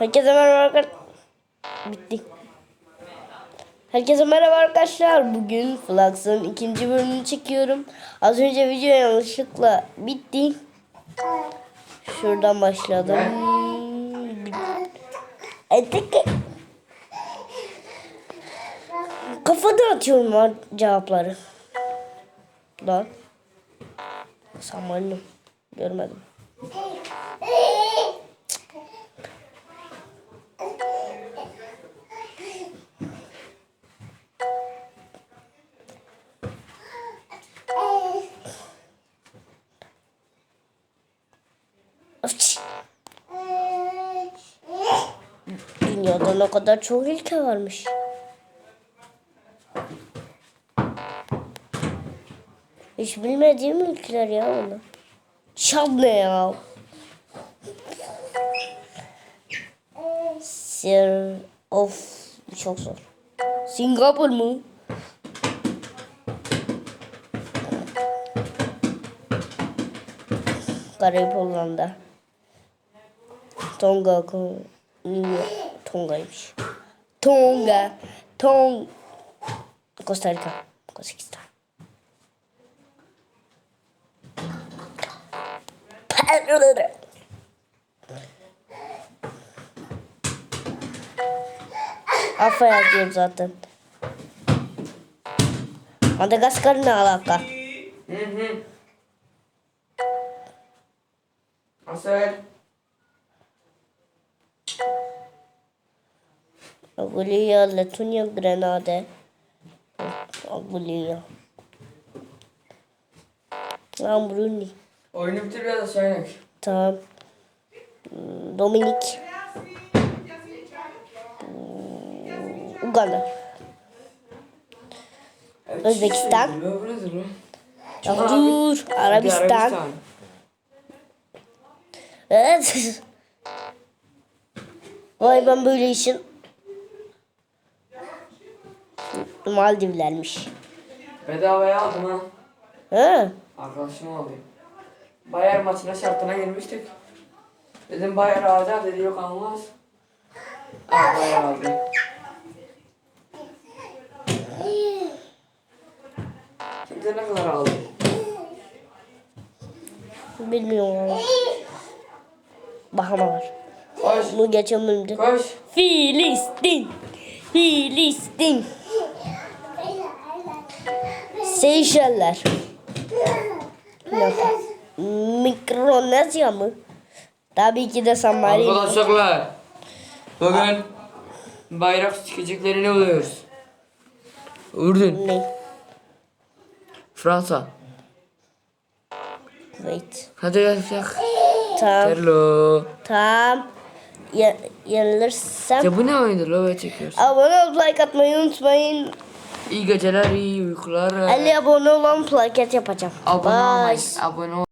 Herkese merhaba arkadaşlar. Bitti. Herkese merhaba arkadaşlar. Bugün Flux'ın ikinci bölümünü çekiyorum. Az önce video yanlışlıkla bitti. Şuradan başladım. Etek. Kafada atıyorum lan cevapları. Lan. Sanmadım. Görmedim. Dünyada ne kadar çok ülke varmış. Hiç bilmediğim ülkeler ya onlar. Çad ne ya? Sir of çok zor. Singapur mu? Karayip Hollanda. Tonga, Ko- New York. Tonga'ymış. Tonga, Tong, Costa Rica, Kazakistan. Afa yazıyorum zaten. Madagaskar ne alaka? Hı hı. Asel. Agulia, Letonya, Grenade. Agulia. Lan Brunei. Oyunu bitir biraz inek. Tamam. Dominik. Uganda. Evet, Özbekistan. Ya dur. Arabistan. Evet. Vay ben böyle işin. Maldivlermiş. Bedavaya aldım ha. Ha? Arkadaşım aldı. Bayar maçına şartına girmiştik. Dedim Bayar alacağım dedi yok almaz. Aa Bayar aldı. Şimdi ne kadar aldı? Bilmiyorum ama. Bahamalar. Koş. Bunu geçen bölümde. Koş. Filistin. Filistin. Seyşeller. Mikronezya mı? Tabii ki de San Marino. Arkadaşlar bugün bayrak stikeciklerini buluyoruz. Ürdün, Ne? Fransa. Wait. Hadi yak. Tamam. Hello. Tamam. Ya, yanılırsam Ya bu ne oyundur lo böyle çekiyoruz. abone olup like atmayı unutmayın. İyi geceler, iyi uykular. 50 abone olan plaket yapacağım. Abone Bye. olmayın. Abone ol.